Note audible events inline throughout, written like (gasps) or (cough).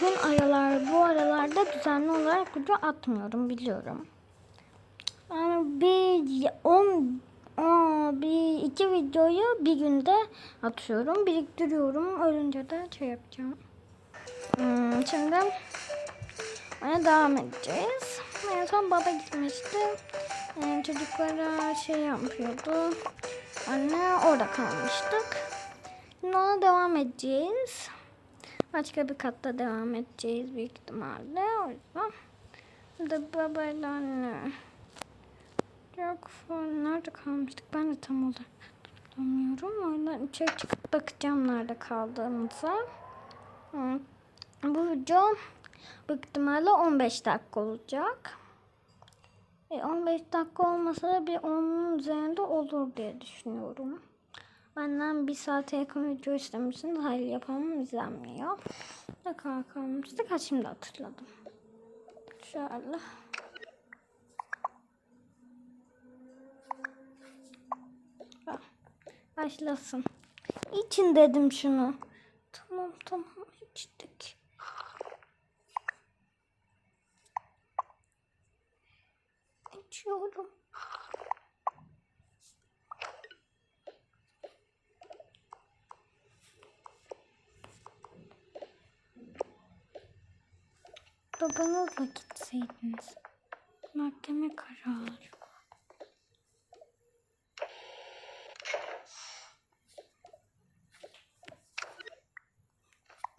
bugün aralar bu aralarda düzenli olarak video atmıyorum biliyorum. Yani bir 10 bir iki videoyu bir günde atıyorum. Biriktiriyorum. Ölünce de şey yapacağım. Hmm, şimdi ona devam edeceğiz. En son baba gitmişti. Ee, çocuklara şey yapıyordu. Anne orada kalmıştık. Şimdi ona devam edeceğiz. Başka bir katta devam edeceğiz büyük ihtimalle. O yüzden. Burada babayla anne. Yok. Nerede kalmıştık? Ben de tam olarak hatırlamıyorum. O yüzden içeri çıkıp bakacağım nerede kaldığımıza. Bu video büyük ihtimalle 15 dakika olacak. E, 15 dakika olmasa da bir 10'un üzerinde olur diye düşünüyorum. Benden bir saate yakın video istemişsiniz. Hayır yapamam izlenmiyor. Ne kadar kalmıştık? Ha şimdi hatırladım. Şöyle. Ha, Başlasın. İçin dedim şunu. Tamam tamam içtik. İçiyorum. Babanızla gitseydiniz. Mahkeme kararı.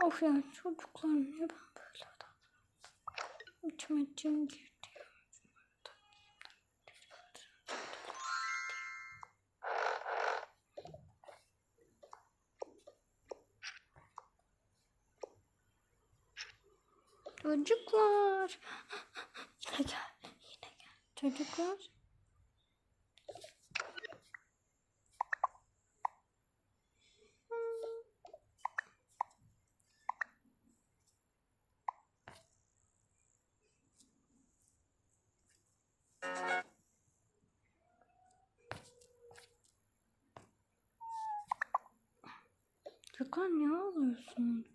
Of ya çocuklar niye ben böyle davranıyorum? İçime cin girdi Çocuklar. (gasps) Yine gel. Yine gel. Çocuklar niye ağlıyorsun?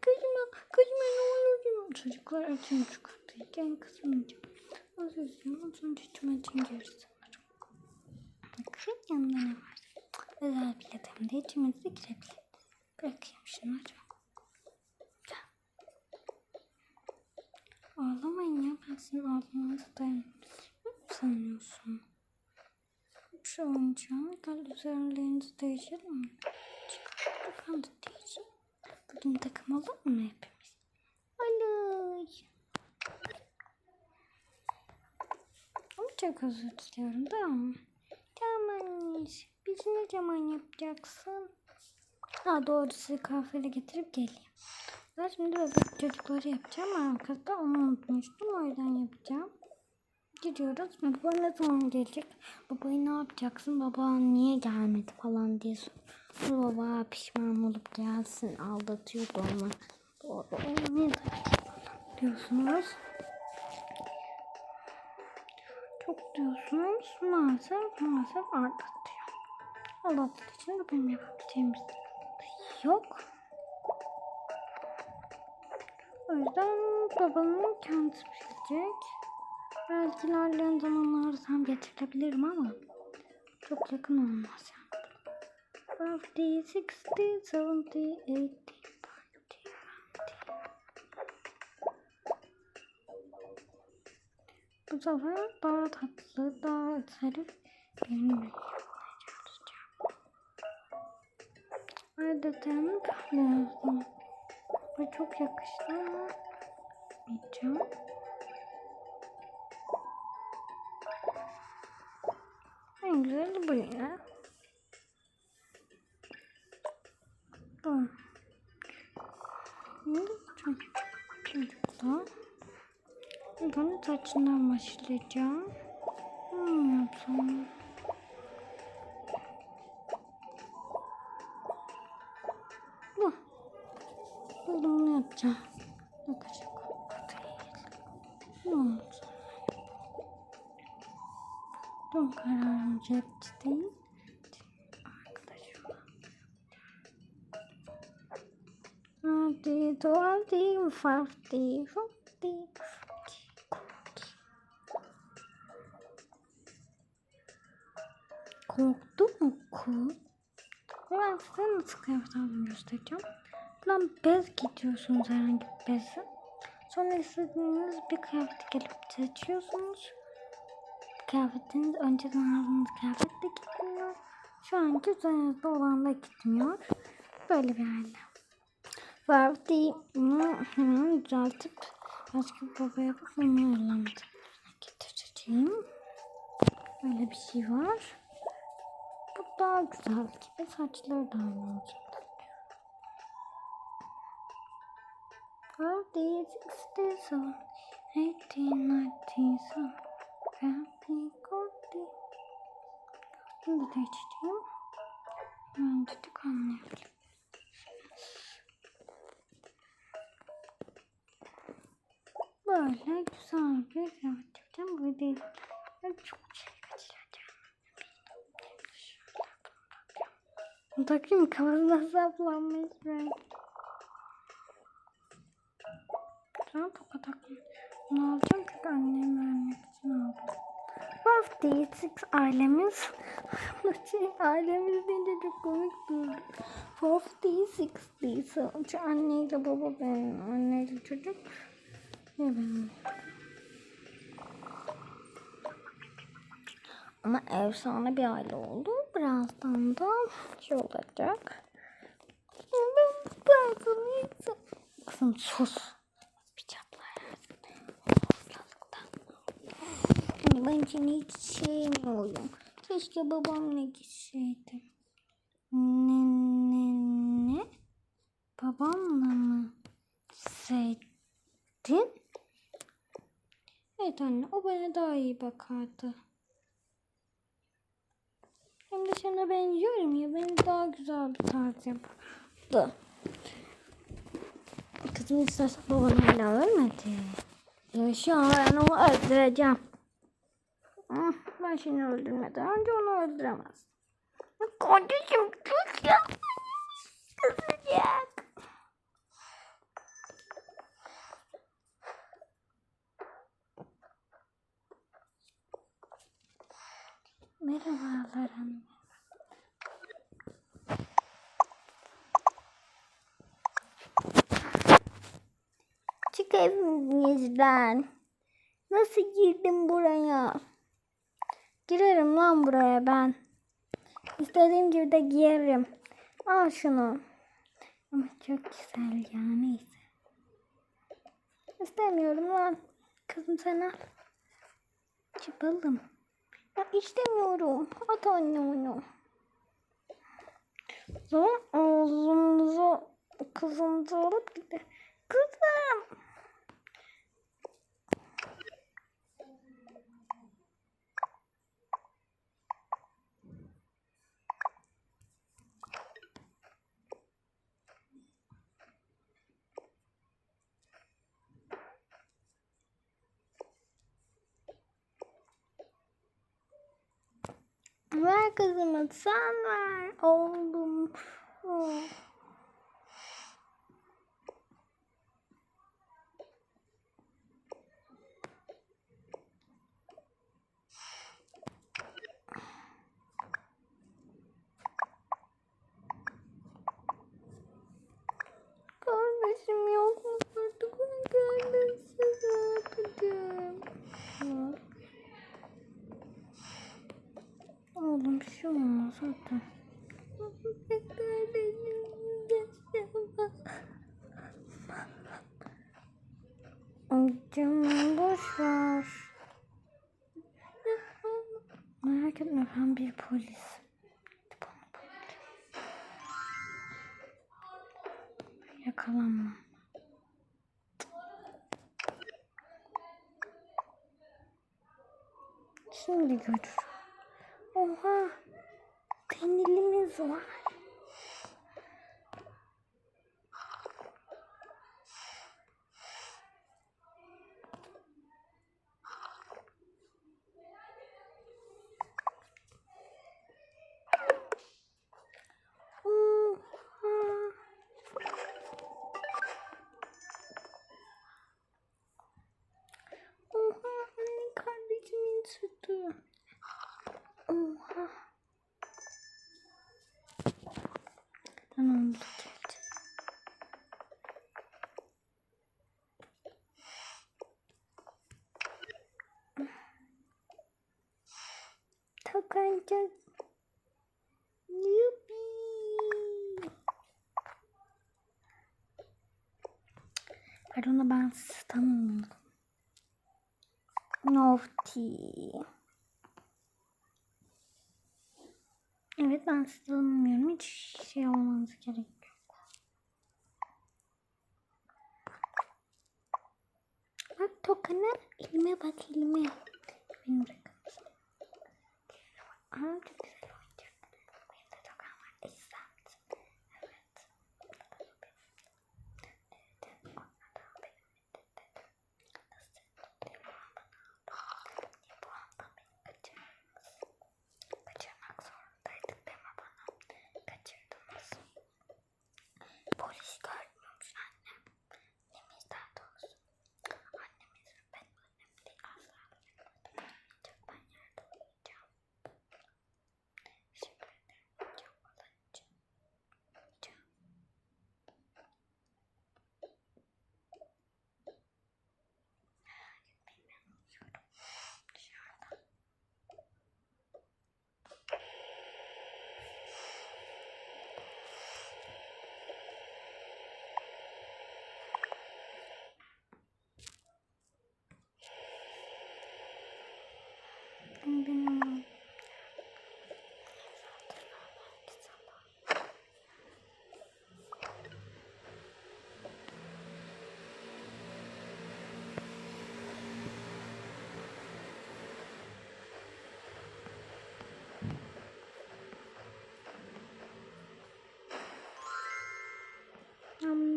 Kızma, kızma ne olur Çocuklar kapıyı. Gel kızmayacağım. Az üzülüyorum. Az önce içime için girdi sanırım. Bakın yanında ne var? Özel bir yatağımda içimize girebilir. Bırakayım şunları. Ağlamayın ya. Ben sizin ağlamanızı dayanamıyorum. Ne sanıyorsun? Şu oyuncağım. Gel üzerlerinizi değişelim mi? Çıkar. Ben de değişeyim. Bugün takım olur mu hepimiz? Olur. Ama çok özür diliyorum tamam mı? Tamam. Biz ne zaman yapacaksın? Ha doğru sizi kahvede getirip geleyim. Ben şimdi bebek çocukları yapacağım. Arkada onu unutmuştum. O yüzden yapacağım. Gidiyoruz. Baba ne zaman gelecek? Babayı ne yapacaksın? Baba niye gelmedi falan diye sor. Baba pişman olup gelsin. Aldatıyordu onu. Doğru. Onu niye diyorsunuz? Çok diyorsunuz. Maalesef maalesef aldatıyor. Aldattığı için de benim yapabileceğim bir şey yok. O yüzden babamın kendisi bilecek. Belki ilerleyen zamanlarda tam getirebilirim ama çok yakın olmaz yani. 50, 60, 70, 80, Bu sefer daha tatlı, daha zarif birini yapmaya çalışacağım. Adeten yazdım. Bu çok yakıştı ama yapmayacağım. En güzeli bu ya. Bu. Bu çocuk. Çocuklar. Ben saçından başlayacağım. Hmm, yapsam. Bu. Burada bunu yapacağım. Değil. Ne oldu? Son kararım cepçi değil. Arkadaşım. Aa, Tuvalti, tuvalti, farti, farti. Korktun mu kurt? Ben size nasıl kıyafet göstereceğim. Buradan bez gidiyorsunuz herhangi bir bezi. Sonra istediğiniz bir kıyafeti gelip seçiyorsunuz. Kıyafetiniz önceden aldığınız kıyafet de gitmiyor. Şu anki üzerinizde olan da gitmiyor. Böyle bir hale. Vardı bunu hemen düzeltip başka bir baba yapıp onu yollamak getireceğim. Böyle bir şey var. Daha güzel gibi saçları da aynı olacak. Forty, sixty, seven, eighty, ninety, seven, happy, forty. Bunu da içeceğim. Ben tutuk anlayabilirim. Böyle güzel bir yapacağım. Bu değil. Çok Bunu takayım kafasına saplanmış ben. Tamam toka takma. Bunu alacağım çünkü annemi vermek için aldım. Birthday Six ailemiz. (laughs) şey, ailemiz deyince çok komik durdu. Birthday Six Days. Çünkü anneyle baba benim. Anneyle çocuk. Ne benim. Ama efsane bir aile oldu. Birazdan da şey olacak. Kızım sus. Bir çatlar. Ben seni hiç sevmiyorum. Keşke babamla gitseydim. Ne ne ne? Babamla mı gitseydin? Evet anne o bana daha iyi bakardı. Sana benziyorum ya beni daha güzel bir tarz yapardı. Kızım istersen baban hala ölmedi. Yaşıyor ben onu öldüreceğim. Ah, Ben seni öldürmeden önce onu öldüremez. Kardeşim tut ya. Kızacak. Merhabalar anne. Çık evimizden. Nasıl girdim buraya? Girerim lan buraya ben. İstediğim gibi de giyerim. Al şunu. Ama çok güzel ya neyse. İstemiyorum lan. Kızım sen al. Çıpalım. Ya istemiyorum. At anne onu. Zaman ağzımıza kızımızı alıp gidelim. Kızım. Ver kızımı sen ver oğlum. Oh. Kardeşim yok mu artık onu kardeşsiz yapacağım. Oğlum bir şey olmaz zaten. Canım boş ver. Merak etme ben bir polis. Yakalanmam. Şimdi görür. Oha. Peynirimiz var. Kötü. Oha. Tamam. Takanacak. Yuppie. Pardon ben tanımıyorum. Nofti. Tanımıyorum. Hiç şey olmanız gerek yok. Bak tokanı elime bak elime. Beni bırakın. Aa çok güzel oyuncak. Benim de tokam var. İster misin? Evet. Evet. Onlar da benim dedim. Nasıl? Bu anda beni kaçırdınız. Kaçırmak zorundaydık deme bana. Kaçırdınız. Polis görmüyormuş annem. Annemiz daha doğrusu. Annemiz ve ben annem değil asla bırakmadım. Ben yerde uyuyacağım. Teşekkür ederim. Çok kullanıcı. Uyuyacağım. Merak etmeyin ben uyuyorum. Dışarıda. Benim Ama benim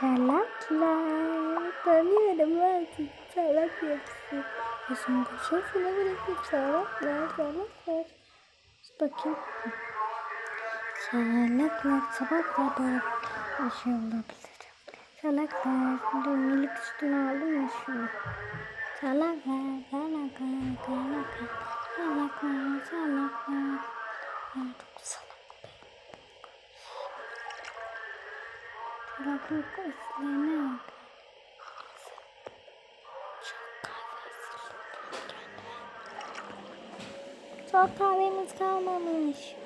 Salaklar. Tanıyorum artık. Salak hepsi. Yaşımda şefine bırakıp salaklar. Salaklar. Bakayım. Salaklar. Sabahlar böyle bir şey olabilir. Salaklar. Dur milik üstüne aldım ya şunu. Salaklar. Salaklar. Salaklar. Salaklar. Salaklar. Ben çok salak. Salaklık üstlerine bak. Çok Çok kahvemiz kalmamış.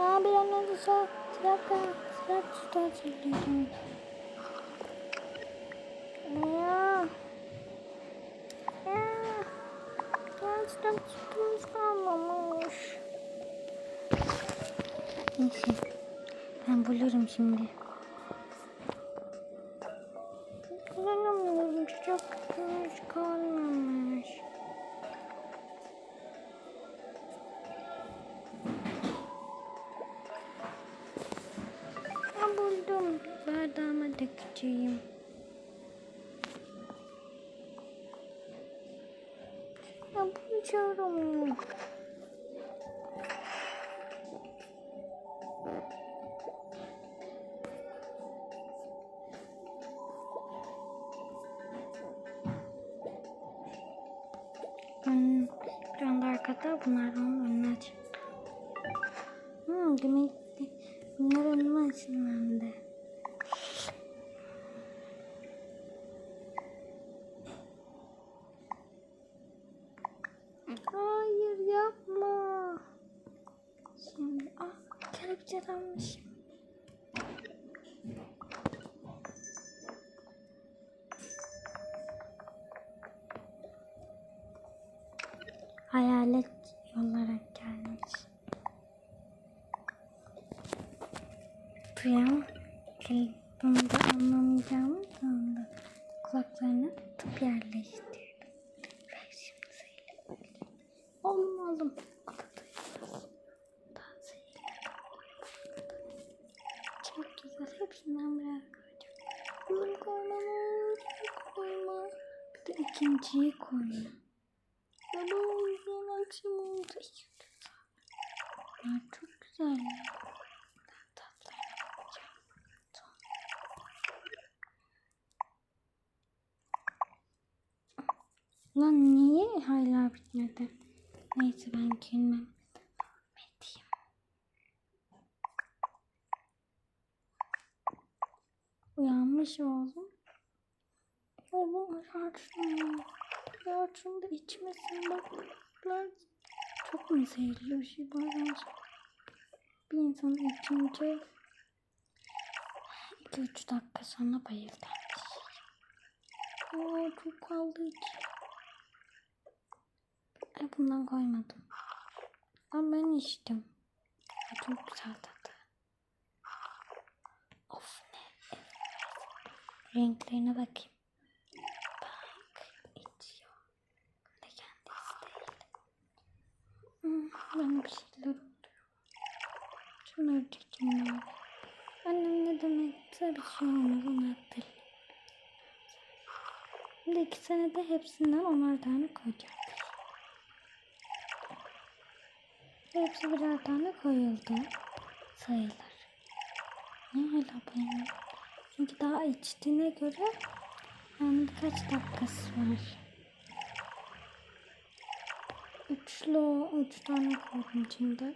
Aa bir an önce sıra sıra sıra tutu hatırlıyorum. Ya. Ya. Ya sıra tutumuz kalmamış. Neyse. Ben bulurum şimdi. Dökeceğim. Ya bulacağım. Ben bir anda arkada bunlardan önüne aç. Hmm, demek ki bunlar önüme açılmadı. Hayır yapma. Şimdi almışım. Hayalet olarak gelmiş. Duyan bunu da anlamayacağımı sandı. Kulaklarına tıp yerleştirdim. Ve şimdi Bir ikinciyi koyayım. Baba o yüzden akşam oldu. Ya çok güzel. Tatlarına bakacağım. Lan niye hala bitmedi? Neyse ben. Medeyim. Uyanmış oğlum. Harçlığını. Harçlığını da içmesin bak. Çok mu zehirli bir şey bazen. Bir insan içince 2-3 dakika sonra bayıldanmış. Oo çok kaldı içi. Ay bundan koymadım. Ama ben içtim. Çok güzel tadı. Of ne. Renklerine bakayım. Bak içiyor. Ne kendisi değil. Bana bir şeyler oluyor. Şunları çekeyim ben. Annem ne demekse bir şey olmaz onu hatırlayayım. Şimdi iki senede hepsinden onar tane koyacağım. Hepsi birer tane koyuldu. Sayılır. Niye hala benim? Çünkü daha içtiğine göre yani birkaç dakikası var. Üçlü, üç tane koydum şimdi.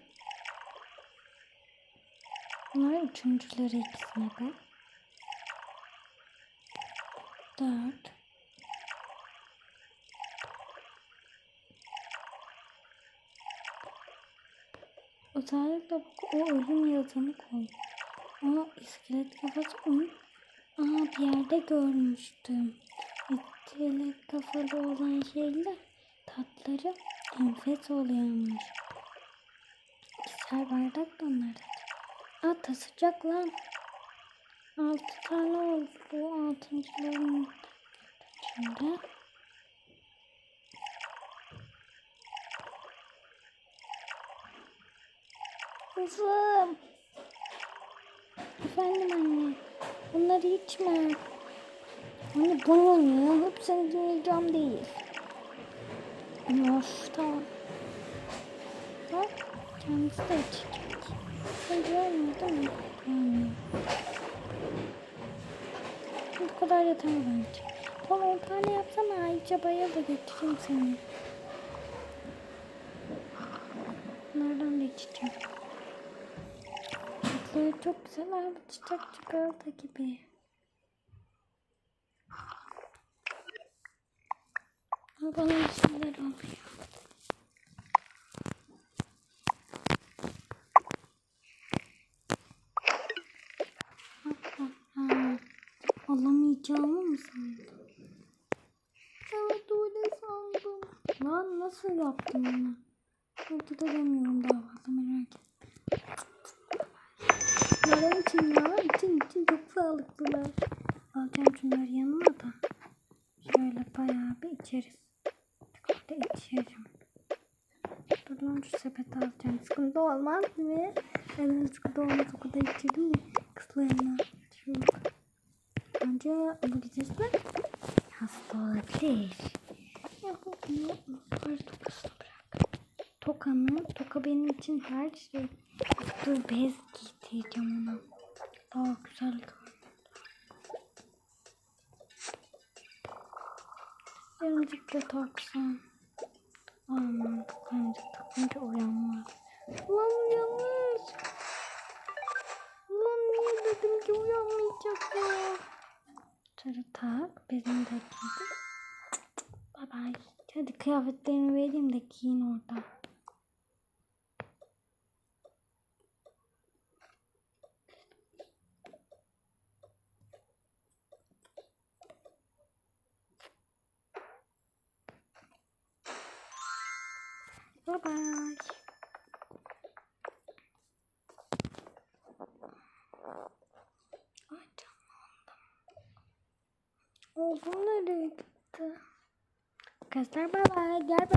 Bunlar üçüncüleri ikisine de. Dört. Özellikle bak o ölüm yazanı koy. O iskelet kafası onu Aa bir yerde görmüştüm. İskelet kafalı olan şeyler tatları enfes oluyormuş. Güzel bardak da onlarda. Aa tasacak lan. Altı tane oldu. Bu altıncıların içinde. Kızım. Efendim anne. Bunları içme. Anne bu ne oluyor? Hepsini dinleyeceğim değil. Of tamam. Bak kendisi de içecek. Sen görmüyor değil mi? Görmüyor. Bu kadar yeter bence. Tamam on tane yapsana. Ayça Bay'a da götüreyim seni. Da içeceğim. Tatları çok güzel abi. Çiçek çikolata gibi. Ama bana oluyor. Ha, Alamayacağımı mı sandın? Evet öyle sandım. Lan nasıl yaptın bunu? Burada da demiyorum daha fazla merak etme. Bunlar için ya için için çok sağlıklılar. Alacağım şunları yanıma da. Şöyle bayağı bir içeriz. Çikolata içerim. Dur lan şu sepeti alacağım. Sıkıntı olmaz mı? Evet sıkıntı olmaz. O kadar içerim mi? Kızlarına. Şurada. Önce bu gidesine hasta olabilir. Ya bu bunu yukarı tokasına bırak. Toka mı? Toka benim için her şey. Dur bez giydireceğim ona. Daha güzel da taksam. Takınca uyanmaz. Lan uyanmış. Lan niye dedim ki uyanmayacak ya. Şöyle tak. Bezini de giydim. Bye bye. Hadi kıyafetlerini vereyim de giyin orada. Bye bye. Ay canlandım. O